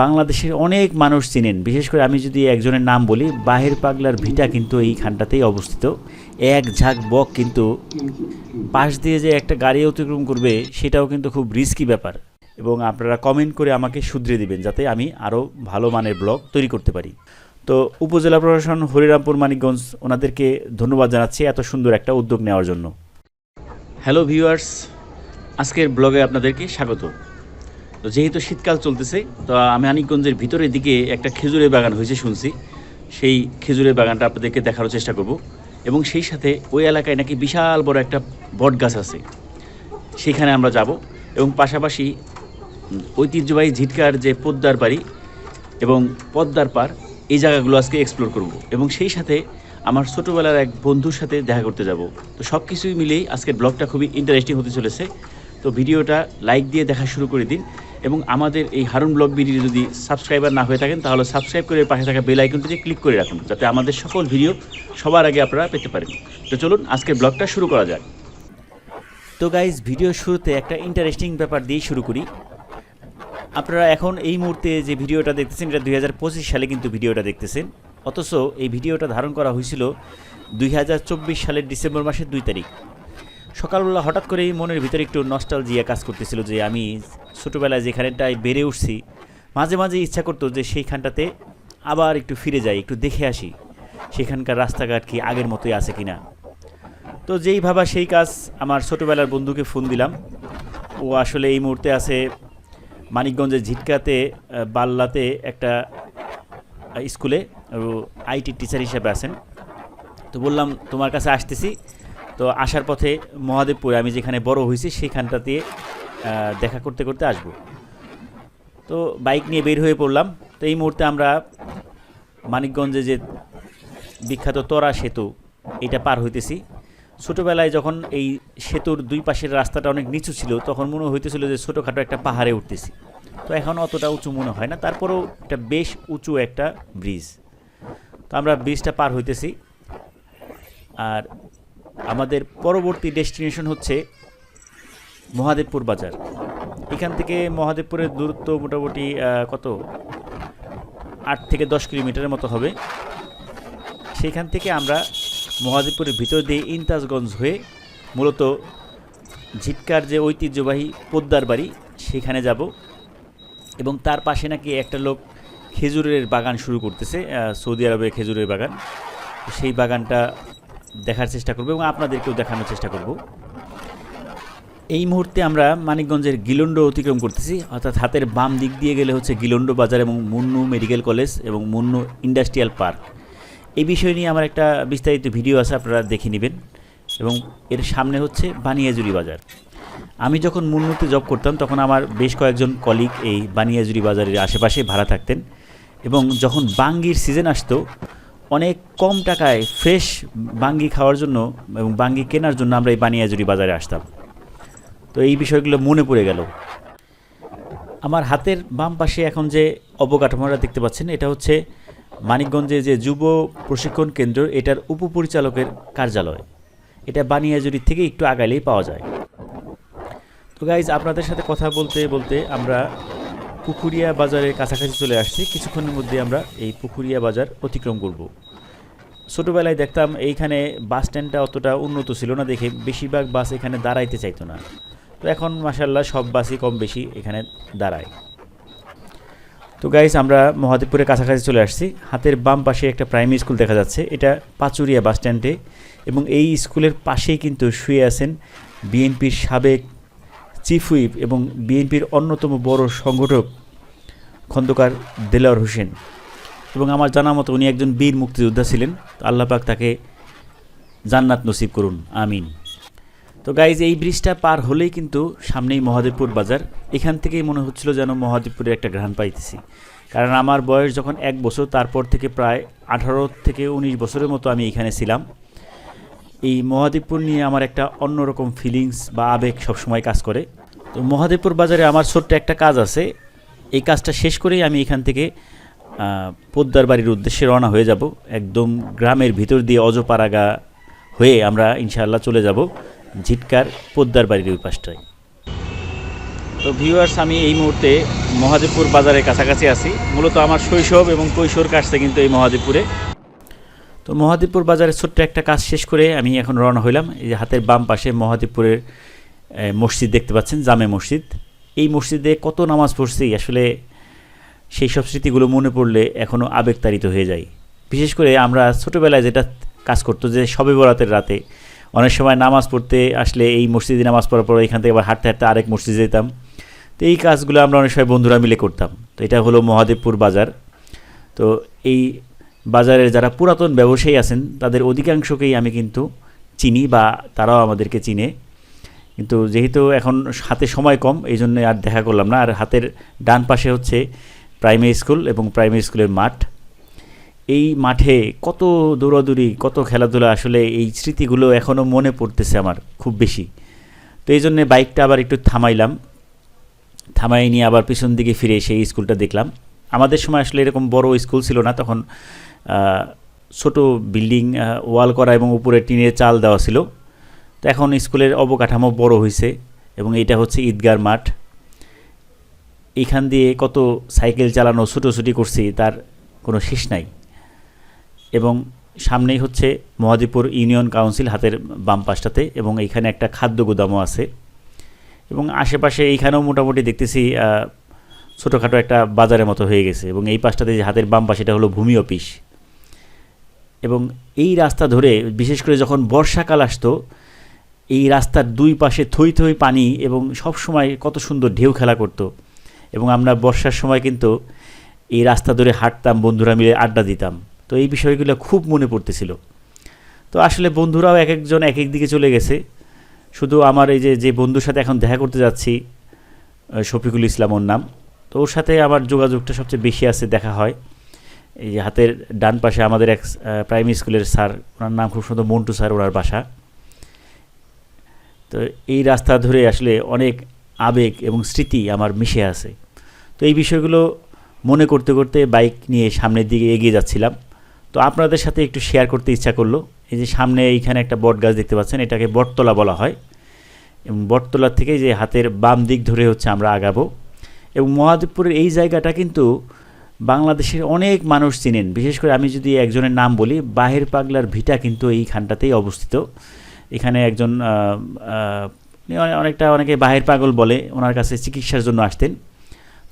বাংলাদেশের অনেক মানুষ চিনেন। বিশেষ করে আমি যদি একজনের নাম বলি, বাহির পাগলার ভিটা কিন্তু এই খানটাতেই অবস্থিত। এক ঝাঁক বক কিন্তু পাশ দিয়ে যে একটা গাড়ি অতিক্রম করবে, সেটাও কিন্তু খুব রিস্কি ব্যাপার। এবং আপনারা কমেন্ট করে আমাকে শুধরে দিবেন, যাতে আমি আরও ভালো মানের ব্লগ তৈরি করতে পারি। তো উপজেলা প্রশাসন হরিরামপুর, মানিকগঞ্জ, ওনাদেরকে ধন্যবাদ জানাচ্ছি এত সুন্দর একটা উদ্যোগ নেওয়ার জন্য। হ্যালো ভিউয়ার্স আজকের ব্লগে আপনাদেরকে স্বাগত। তো যেহেতু শীতকাল চলতেছে, তো আমি আনিকগঞ্জের ভিতরের দিকে একটা খেজুরের বাগান হয়েছে শুনছি। সেই খেজুরের বাগানটা আপনাদেরকে দেখানোর চেষ্টা করব। এবং সেই সাথে ওই এলাকায় নাকি বিশাল বড় একটা বট গাছ আছে। সেখানে আমরা যাব এবং পাশাপাশি ঐতিহ্যবাহী ঝিটকার যে পদ্মার বাড়ি এবং পদ্মার পার, এই জায়গাগুলো আজকে এক্সপ্লোর করব। এবং সেই সাথে আমার ছোটোবেলার এক বন্ধুর সাথে দেখা করতে যাব। তো সব কিছুই মিলেই আজকের ব্লগটা খুবই ইন্টারেস্টিং হতে চলেছে। তো ভিডিওটা লাইক দিয়ে দেখা শুরু করে দিন। এবং আমাদের এই হারুন ব্লগ ভিডিও যদি সাবস্ক্রাইবার না হয়ে থাকেন, তাহলে সাবস্ক্রাইব করে পাশে থাকা বেল আইকনটিতে ক্লিক করে রাখুন, যাতে আমাদের সকল ভিডিও সবার আগে আপনারা পেতে পারেন। তো চলুন, আজকের ব্লগটা শুরু করা যাক। তো গাইজ ভিডিও শুরুতে একটা ইন্টারেস্টিং ব্যাপার দিয়ে শুরু করি। আপনারা এখন এই মুহূর্তে যে ভিডিওটা দেখতেছেন, এটা দুই হাজার পঁচিশ সালে কিন্তু ভিডিওটা দেখতেছেন। অথচ এই ভিডিওটা ধারণ করা হয়েছিল দুই হাজার চব্বিশ সালের ডিসেম্বর মাসের দুই তারিখ। সকালবেলা হঠাৎ করেই মনের ভিতরে একটু নস্টালজিয়া কাজ করতেছিল যে আমি ছোটোবেলায় যেখানেটায় বেড়ে উঠছি, মাঝে মাঝে ইচ্ছা করতো যে সেইখানটাতে আবার একটু ফিরে যাই, একটু দেখে আসি সেখানকার রাস্তাঘাট কি আগের মতোই আছে কিনা। তো যেই ভাবা সেই কাজ আমার ছোটোবেলার বন্ধুকে ফোন দিলাম। ও আসলে এই মুহূর্তে আছে মানিকগঞ্জের ঝিটকাতে বাল্লাতে একটা স্কুলে। আইটি টিচার হিসেবে আছেন। তো বললাম, তোমার কাছে আসতেছি। তো আসার পথে মহাদেবপুরে আমি যেখানে বড় হয়েছি সেইখানটাতে আহ, দেখা করতে করতে আসব। তো বাইক নিয়ে বের হয়ে পড়লাম। তো এই মুহূর্তে আমরা মানিকগঞ্জে যে বিখ্যাত তরা সেতু এটা পার হইতেছি। ছোটোবেলায় যখন এই সেতুর দুই পাশের রাস্তাটা অনেক নিচু ছিল তখন মনে হইতেছিল যে ছোটোখাটো একটা পাহাড়ে উঠতেছি। তো এখন অতটা উঁচু মনে হয় না। তারপরেও একটা বেশ উঁচু একটা ব্রিজ। তো আমরা ব্রিজটা পার হইতেছি। আর আমাদের পরবর্তী ডেস্টিনেশন হচ্ছে মহাদেবপুর বাজার। এখান থেকে মহাদেবপুরের দূরত্ব মোটামুটি কত? আট থেকে দশ কিলোমিটারের মতো হবে। সেখান থেকে আমরা মহাদেবপুরের ভিতর দিয়ে ইন্তাজগঞ্জ হয়ে মূলত ঝিটকার যে ঐতিহ্যবাহী পোদ্দার বাড়ি, সেখানে যাব। এবং তার পাশে নাকি একটা লোক খেজুরের বাগান শুরু করতেছে সৌদি আরবের খেজুরের বাগান। সেই বাগানটা দেখার চেষ্টা করব এবং আপনাদেরকেও দেখানোর চেষ্টা করব। এই মুহূর্তে আমরা মানিকগঞ্জের গিলন্ড অতিক্রম করতেছি, অর্থাৎ হাতের বাম দিক দিয়ে গেলে হচ্ছে গিলন্ড বাজার এবং মুন্নু মেডিকেল কলেজ এবং মুন্নু ইন্ডাস্ট্রিয়াল পার্ক। এই বিষয় নিয়ে আমার একটা বিস্তারিত ভিডিও আছে, আপনারা দেখে নেবেন এবং এর সামনে হচ্ছে বানিয়াজুরি বাজার। আমি যখন মুন্নুতে জব করতাম, তখন আমার বেশ কয়েকজন কলিগ এই বানিয়াজুরি বাজারের আশেপাশে ভাড়া থাকতেন এবং যখন বাঙ্গির সিজন আসতো অনেক কম টাকায় ফ্রেশ বাঙ্গি খাওয়ার জন্য এবং বাঙ্গি কেনার জন্য আমরা এই বানিয়াজুরি বাজারে আসতাম। তো এই বিষয়গুলো মনে পড়ে গেল। আমার হাতের বাম পাশে এখন যে অবকাঠামোটা দেখতে পাচ্ছেন, এটা হচ্ছে মানিকগঞ্জে যে যুব প্রশিক্ষণ কেন্দ্র, এটার উপপরিচালকের কার্যালয়। এটা বানিয়াজুরি থেকে একটু আগাইলেই পাওয়া যায়। তো গাইজ আপনাদের সাথে কথা বলতে বলতে আমরা পুকুরিয়া বাজারের কাছাকাছি চলে আসছি। কিছুক্ষণের মধ্যে আমরা এই পুকুরিয়া বাজার অতিক্রম করব। ছোটোবেলায় দেখতাম এইখানে বাস স্ট্যান্ডটা অতটা উন্নত ছিল না দেখে বেশিরভাগ বাস এখানে দাঁড়াইতে চাইতো না। তো এখন মাসাল্লাহ সব বাসই কম বেশি এখানে দাঁড়ায়। তো গাইস আমরা মহাদেবপুরের কাছাকাছি চলে আসছি। হাতের বাম পাশে একটা প্রাইমারি স্কুল দেখা যাচ্ছে। এটা পাচুরিয়া বাস স্ট্যান্ডে এবং এই স্কুলের পাশেই কিন্তু শুয়ে আছেন বিএনপির সাবেক চিফ হুইপ এবং বিএনপির অন্যতম বড় সংগঠক খন্দকার দেলাওয়ার হোসেন। এবং আমার জানা মতো উনি একজন বীর মুক্তিযোদ্ধা ছিলেন। আল্লাহ পাক তাকে জান্নাত নসিব করুন। আমিন। তো গাইজ এই ব্রিজটা পার হলেই কিন্তু সামনেই মহাদেবপুর বাজার। এখান থেকেই মনে হচ্ছিল যেন মহাদেবপুরের একটা ঘ্রাণ পাইতেছি। কারণ আমার বয়স যখন এক বছর, তারপর থেকে প্রায় আঠারো থেকে উনিশ বছরের মতো আমি এখানে ছিলাম। এই মহাদেবপুর নিয়ে আমার একটা অন্যরকম ফিলিংস বা আবেগ সবসময় কাজ করে। তো মহাদেবপুর বাজারে আমার ছোট্ট একটা কাজ আছে। এই কাজটা শেষ করেই আমি এখান থেকে পোদ্দার বাড়ির উদ্দেশ্যে রওনা হয়ে যাব। একদম গ্রামের ভিতর দিয়ে অজপাড়াগা হয়ে আমরা ইনশাআল্লাহ চলে যাব ঝিটকার পোদ্দার বাড়ির ওই পাশটায়। তো ভিউয়ার্স আমি এই মুহূর্তে মহাদেবপুর বাজারের কাছাকাছি আছি। মূলত আমার শৈশব এবং কৈশোর কাটছে কিন্তু এই মহাদেবপুরে। তো মহাদেবপুর বাজারে ছোট্ট একটা কাজ শেষ করে আমি এখন রওনা হইলাম। এই যে হাতের বাম পাশে মহাদেবপুরের মসজিদ দেখতে পাচ্ছেন, জামে মসজিদ। এই মসজিদে কত নামাজ পড়ছি, আসলে সেই সব স্মৃতিগুলো মনে পড়লে এখনও আবেগতাড়িত হয়ে যায়। বিশেষ করে আমরা ছোটোবেলায় যেটা কাজ করতো যে সবে বরাতের রাতে অনেক সময় নামাজ পড়তে আসলে এই মসজিদে নামাজ পড়ার পর এখান থেকে আবার হাঁটতে হাঁটতে আরেক মসজিদে যেতাম। তো এই কাজগুলো আমরা অনেক সময় বন্ধুরা মিলে করতাম। তো এটা হলো মহাদেবপুর বাজার। তো এই বাজারের যারা পুরাতন ব্যবসায়ী আছেন, তাদের অধিকাংশকেই আমি কিন্তু চিনি বা তারাও আমাদেরকে চিনে। কিন্তু যেহেতু এখন হাতে সময় কম এই জন্য আর দেখা করলাম না। আর হাতের ডান পাশে হচ্ছে প্রাইমারি স্কুল এবং প্রাইমারি স্কুলের মাঠ। এই মাঠে কত দৌড়াদৌড়ি, কত খেলাধুলা আসলে এই স্মৃতিগুলো এখনও মনে পড়তেছে আমার খুব বেশি। তো এই জন্যে বাইকটা আবার একটু থামাইলাম। থামাই নিয়ে আবার পিছন দিকে ফিরে সেই স্কুলটা দেখলাম। আমাদের সময় আসলে এরকম বড় স্কুল ছিল না, তখন ছোট বিল্ডিং ওয়াল করা এবং উপরে টিনের চাল দেওয়া ছিল। তো এখন স্কুলের অবকাঠামো বড় হয়েছে এবং এটা হচ্ছে ঈদগার মাঠ। এইখান দিয়ে কত সাইকেল চালানো, ছুটোছুটি করছি, তার কোনো শেষ নাই। এবং সামনেই হচ্ছে মহাদীপুর ইউনিয়ন কাউন্সিল হাতের বাম পাশটাতে এবং এইখানে একটা খাদ্য গুদামও আছে। এবং আশেপাশে এইখানেও মোটামুটি দেখতেছি ছোটোখাটো একটা বাজারের মতো হয়ে গেছে এবং এই পাশটাতে যে হাতের বাম পাশে এটা হলো ভূমি অফিস। এবং এই রাস্তা ধরে, বিশেষ করে যখন বর্ষাকাল আসতো, এই রাস্তার দুই পাশে থই থই পানি এবং সব সময় কত সুন্দর ঢেউ খেলা করতো। এবং আমরা বর্ষার সময় কিন্তু এই রাস্তা ধরে হাঁটতাম, বন্ধুরা মিলে আড্ডা দিতাম। তো এই বিষয়গুলো খুব মনে পড়তেছিল। তো আসলে বন্ধুরাও এক একজন এক এক দিকে চলে গেছে। শুধু আমার এই যে যে বন্ধুর সাথে এখন দেখা করতে যাচ্ছি শফিকুল ইসলাম ওর নাম। তো ওর সাথে আমার যোগাযোগটা সবচেয়ে বেশি আছে, দেখা হয়। এই হাতের ডান পাশে আমাদের এক প্রাইমারি স্কুলের স্যার, ওনার নাম খুব সুন্দর মন্টু স্যার, ওনার বাসা। তো এই রাস্তা ধরে আসলে অনেক আবেগ এবং স্মৃতি আমার মিশে আছে। তো এই বিষয়গুলো মনে করতে করতে বাইক নিয়ে সামনের দিকে এগিয়ে যাচ্ছিলাম। তো আপনাদের সাথে একটু শেয়ার করতে ইচ্ছা করল। এই যে সামনে এইখানে একটা বট গাছ দেখতে পাচ্ছেন, এটাকে বটতলা বলা হয়। এবং বটতলার থেকে যে হাতের বাম দিক ধরে হচ্ছে আমরা আগাবো। এবং মহাদেবপুরের এই জায়গাটা কিন্তু বাংলাদেশের অনেক মানুষ চিনেন। বিশেষ করে আমি যদি একজনের নাম বলি, বাহের পাগলার ভিটা কিন্তু এইখানটাতেই অবস্থিত। এখানে একজন অনেকটা অনেকে বাহের পাগল বলে ওনার কাছে চিকিৎসার জন্য আসতেন।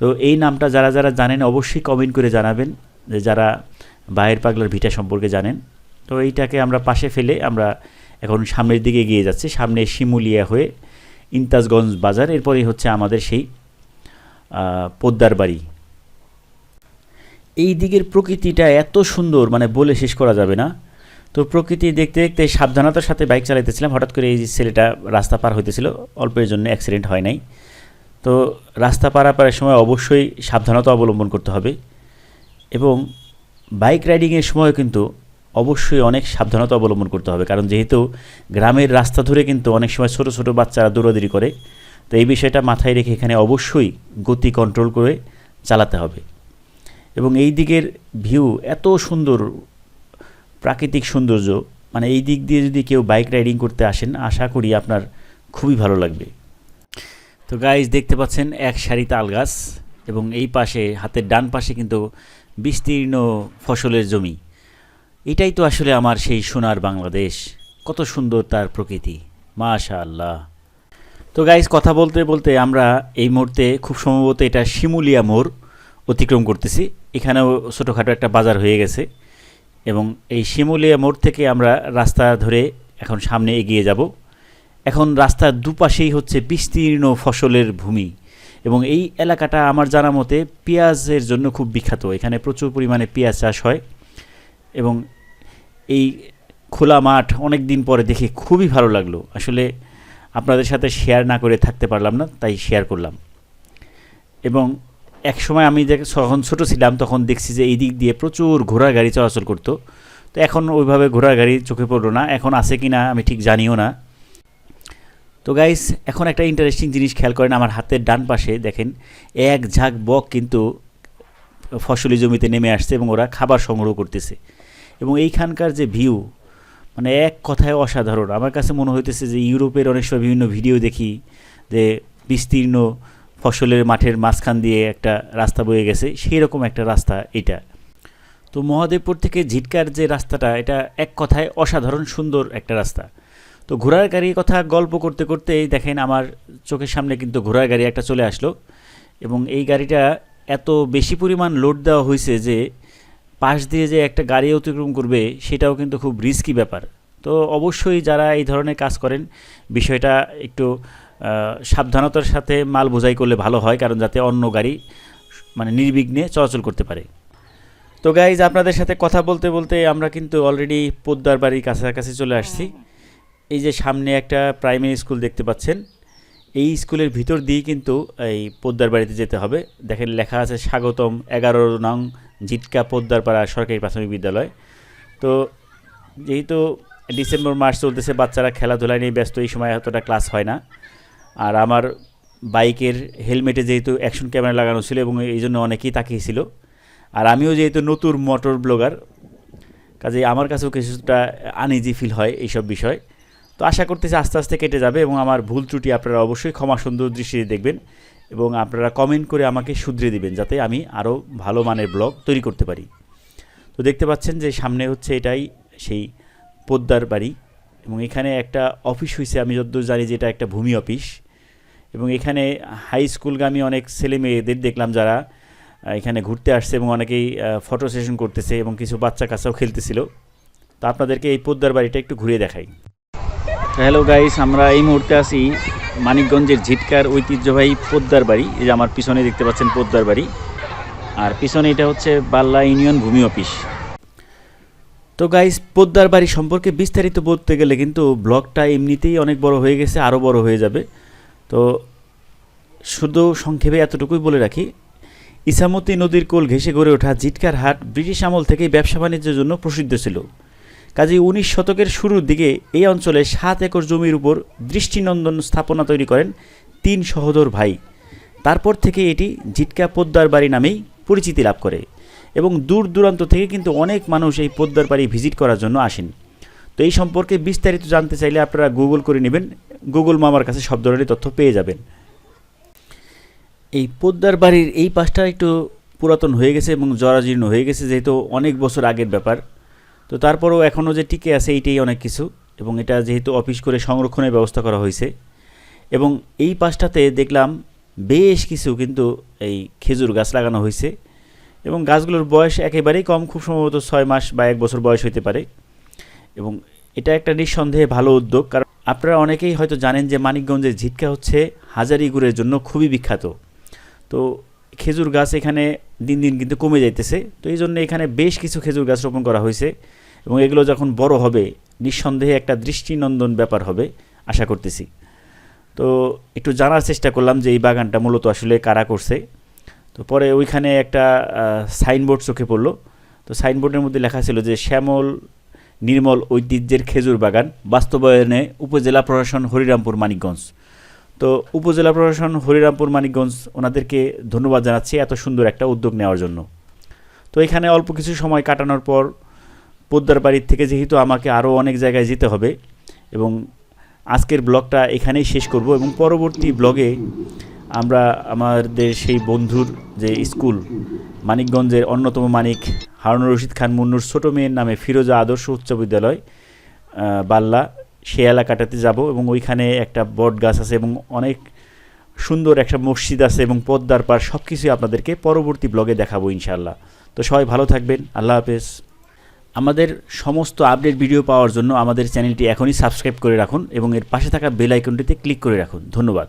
তো এই নামটা যারা যারা জানেন অবশ্যই কমেন্ট করে জানাবেন যে যারা বাহের পাগলার ভিটা সম্পর্কে জানেন। তো এইটাকে আমরা পাশে ফেলে আমরা এখন সামনের দিকে এগিয়ে যাচ্ছি। সামনে শিমুলিয়া হয়ে ইন্তাজগঞ্জ বাজার, এরপরেই হচ্ছে আমাদের সেই পোদ্দার বাড়ি এই দিকের প্রকৃতিটা এত সুন্দর মানে বলে শেষ করা যাবে না। তো প্রকৃতি দেখতে দেখতে সাবধানতার সাথে বাইক চালাইতেছিলাম, হঠাৎ করে এই ছেলেটা রাস্তা পার হইতেছিল, অল্পের জন্য অ্যাক্সিডেন্ট হয় নাই। তো রাস্তা পারাপারের সময় অবশ্যই সাবধানতা অবলম্বন করতে হবে এবং বাইক রাইডিংয়ের সময় কিন্তু অবশ্যই অনেক সাবধানতা অবলম্বন করতে হবে, কারণ যেহেতু গ্রামের রাস্তা ধরে কিন্তু অনেক সময় ছোট ছোট বাচ্চারা দৌড়াদৌড়ি করে, তো এই বিষয়টা মাথায় রেখে এখানে অবশ্যই গতি কন্ট্রোল করে চালাতে হবে। এবং এই দিকের ভিউ এত সুন্দর, প্রাকৃতিক সৌন্দর্য মানে এই দিক দিয়ে যদি কেউ বাইক রাইডিং করতে আসেন, আশা করি আপনার খুবই ভালো লাগবে। তো গাইজ দেখতে পাচ্ছেন এক সারি তাল গাছ এবং এই পাশে, হাতের ডান পাশে কিন্তু বিস্তীর্ণ ফসলের জমি। এটাই তো আসলে আমার সেই সোনার বাংলাদেশ। কত সুন্দর তার প্রকৃতি। মাশা আল্লাহ তো গাইজ কথা বলতে বলতে আমরা এই মুহূর্তে খুব সম্ভবত এটা শিমুলিয়া মোড়। অতিক্রম করতেছি। এখানেও ছোটোখাটো একটা বাজার হয়ে গেছে এবং এই শিমুলিয়া মোড় থেকে আমরা রাস্তা ধরে এখন সামনে এগিয়ে যাব। এখন রাস্তার দুপাশেই হচ্ছে বিস্তীর্ণ ফসলের ভূমি এবং এই এলাকাটা আমার জানা মতে পেঁয়াজের জন্য খুব বিখ্যাত। এখানে প্রচুর পরিমাণে পেঁয়াজ চাষ হয় এবং এই খোলা মাঠ অনেক দিন পরে দেখে খুবই ভালো লাগল। আসলে আপনাদের সাথে শেয়ার না করে থাকতে পারলাম না, তাই শেয়ার করলাম। এবং এক সময় আমি যখন ছোটো ছিলাম, তখন দেখছি যে এই দিক দিয়ে প্রচুর ঘোড়ার গাড়ি চলাচল করতো। তো এখন ওইভাবে ঘোড়ার গাড়ি চোখে পড়ল না। এখন আছে কি না আমি ঠিক জানিও না। তো গাইস এখন একটা ইন্টারেস্টিং জিনিস খেয়াল করেন, আমার হাতের ডান পাশে দেখেন, এক ঝাঁক বক কিন্তু ফসলি জমিতে নেমে আসছে এবং ওরা খাবার সংগ্রহ করতেছে। এবং এইখানকার যে ভিউ মানে এক কথায় অসাধারণ। আমার কাছে মনে হইতেছে যে ইউরোপের অনেক সময় বিভিন্ন ভিডিও দেখি যে বিস্তীর্ণ ফসলের মাঠের মাঝখান দিয়ে একটা রাস্তা বয়ে গেছে সেই রকম একটা রাস্তা এটা। তো মহাদেবপুর থেকে ঝিটকার যে রাস্তাটা, এটা এক কথায় অসাধারণ সুন্দর একটা রাস্তা। তো ঘোড়ার গাড়ির কথা গল্প করতে করতেই দেখেন আমার চোখের সামনে কিন্তু ঘোড়ার গাড়ি একটা চলে আসলো এবং এই গাড়িটা এত বেশি পরিমাণ লোড দেওয়া হয়েছে যে পাশ দিয়ে যে একটা গাড়ি অতিক্রম করবে, সেটাও কিন্তু খুব রিস্কি ব্যাপার। তো অবশ্যই যারা এই ধরনের কাজ করেন, বিষয়টা একটু সাবধানতার সাথে মাল বোঝাই করলে ভালো হয়, কারণ যাতে অন্য গাড়ি মানে নির্বিঘ্নে চলাচল করতে পারে। তো গাইজ আপনাদের সাথে কথা বলতে বলতে আমরা কিন্তু অলরেডি পোদ্দার বাড়ির কাছাকাছি চলে আসছি। এই যে সামনে একটা প্রাইমারি স্কুল দেখতে পাচ্ছেন। এই স্কুলের ভিতর দিয়ে কিন্তু এই পোদ্দার বাড়িতে যেতে হবে। দেখেন লেখা আছে স্বাগতম এগারো নং জিটকা পোদ্দারপাড়া সরকারি প্রাথমিক বিদ্যালয়। তো যেহেতু ডিসেম্বর মাস চলতেছে, বাচ্চারা খেলাধুলায় নিয়ে ব্যস্ত, এই সময় এতটা ক্লাস হয় না। আর আমার বাইকের হেলমেটে যেহেতু অ্যাকশন ক্যামেরা লাগানো ছিল এবং এই জন্য অনেকেই তাকিয়েছিল আর আমিও যেহেতু নতুন মোটর ব্লগার কাজে আমার কাছেও কিছুটা আনইজি ফিল হয় এইসব বিষয়। তো আশা করতেছি আস্তে আস্তে কেটে যাবে এবং আমার ভুল ত্রুটি আপনারা অবশ্যই ক্ষমা সুন্দর দৃষ্টিতে দেখবেন এবং আপনারা কমেন্ট করে আমাকে শুধরে দিবেন যাতে আমি আরও ভালো মানের ব্লগ তৈরি করতে পারি। তো দেখতে পাচ্ছেন যে সামনে হচ্ছে এটাই সেই পোদ্দার বাড়ি। এবং এখানে একটা অফিস হয়েছে আমি যতদূর জানি যে এটা একটা ভূমি অফিস। এবং এখানে হাই স্কুলগামী অনেক ছেলে মেয়েদের দেখলাম যারা এখানে ঘুরতে আসছে এবং অনেকেই ফটো সেশন করতেছে এবং কিছু বাচ্চা কাচ্চাও খেলতেছিল। তো আপনাদেরকে এই পোদ্দার বাড়িটা একটু ঘুরে দেখাই। হ্যালো গাইস আমরা এই মুহূর্তে আছি মানিকগঞ্জের ঝিটকার ঐতিহ্যবাহী পোদ্দার বাড়ি। এই যে আমার পিছনে দেখতে পাচ্ছেন পোদ্দার বাড়ি। আর পিছনে এটা হচ্ছে বাল্লা ইউনিয়ন ভূমি অফিস। তো গাইস পোদ্দার বাড়ি সম্পর্কে বিস্তারিত বলতে গেলে কিন্তু ব্লগটা এমনিতেই অনেক বড় হয়ে গেছে আরও বড় হয়ে যাবে। তো শুধু সংক্ষেপে এতটুকুই বলে রাখি ইসামতি নদীর কোল ঘেঁষে গড়ে ওঠা জিটকার হাট ব্রিটিশ আমল থেকেই ব্যবসা বাণিজ্যের জন্য প্রসিদ্ধ ছিল। কাজেই উনিশ শতকের শুরুর দিকে এই অঞ্চলে সাত একর জমির উপর দৃষ্টিনন্দন স্থাপনা তৈরি করেন তিন সহোদর ভাই। তারপর থেকে এটি জিটকা পোদ্দার বাড়ি নামেই পরিচিতি লাভ করে। এবং দূর দূরান্ত থেকে কিন্তু অনেক মানুষ এই পোদ্দার বাড়ি ভিজিট করার জন্য আসেন। তো এই সম্পর্কে বিস্তারিত জানতে চাইলে আপনারা গুগল করে নেবেন। গুগল মামার কাছে সব ধরনের তথ্য পেয়ে যাবেন। এই পোদ্দার বাড়ির এই পাশটা একটু পুরাতন হয়ে গেছে এবং জরাজীর্ণ হয়ে গেছে, যেহেতু অনেক বছর আগের ব্যাপার। তো তারপরেও এখনও যে টিকে আছে এইটাই অনেক কিছু এবং এটা যেহেতু অফিস করে সংরক্ষণের ব্যবস্থা করা হয়েছে। এবং এই পাশটাতে দেখলাম বেশ কিছু কিন্তু এই খেজুর গাছ লাগানো হয়েছে। এবং গাছগুলোর বয়স একেবারেই কম, খুব সম্ভবত ছয় মাস বা এক বছর বয়স হতে পারে। এবং এটা একটা নিঃসন্দেহে ভালো উদ্যোগ, কারণ আপনারা অনেকেই হয়তো জানেন যে মানিকগঞ্জের ঝিটকা হচ্ছে হাজারি গুড়ের জন্য খুবই বিখ্যাত। তো খেজুর গাছ এখানে দিন দিন কিন্তু কমে যাইতেছে। তো এই জন্য এখানে বেশ কিছু খেজুর গাছ রোপণ করা হয়েছে এবং এগুলো যখন বড় হবে, নিঃসন্দেহে একটা দৃষ্টিনন্দন ব্যাপার হবে, আশা করতেছি। তো একটু জানার চেষ্টা করলাম যে এই বাগানটা মূলত আসলে কারা করছে। তো পরে ওইখানে একটা সাইনবোর্ড চোখে পড়ল। তো সাইনবোর্ডের মধ্যে লেখা ছিল যে, শ্যামল নির্মল ঐতিহ্যের খেজুর বাগান, বাস্তবায়নে উপজেলা প্রশাসন হরিরামপুর, মানিকগঞ্জ। তো উপজেলা প্রশাসন হরিরামপুর, মানিকগঞ্জ ওনাদেরকে ধন্যবাদ জানাচ্ছি এত সুন্দর একটা উদ্যোগ নেওয়ার জন্য। তো এখানে অল্প কিছু সময় কাটানোর পর পোদ্দার বাড়ির থেকে যেহেতু আমাকে আরও অনেক জায়গায় যেতে হবে এবং আজকের ব্লগটা এখানেই শেষ করব এবং পরবর্তী ব্লগে আমরা আমাদের সেই বন্ধুর যে স্কুল, মানিকগঞ্জের অন্যতম মানিক হারুন রশিদ খান মুন্নুর ছোটো মেয়ের নামে ফিরোজা আদর্শ উচ্চ বিদ্যালয় বাল্লা সে এলাকাটাতে যাব এবং ওইখানে একটা বট গাছ আছে এবং অনেক সুন্দর একটা মসজিদ আছে এবং পদ্মার পার সব কিছুই আপনাদেরকে পরবর্তী ব্লগে দেখাবো ইনশাল্লাহ তো সবাই ভালো থাকবেন, আল্লাহ হাফেজ। আমাদের সমস্ত আপডেট ভিডিও পাওয়ার জন্য আমাদের চ্যানেলটি এখনই সাবস্ক্রাইব করে রাখুন এবং এর পাশে থাকা বেল আইকনটিতে ক্লিক করে রাখুন। ধন্যবাদ।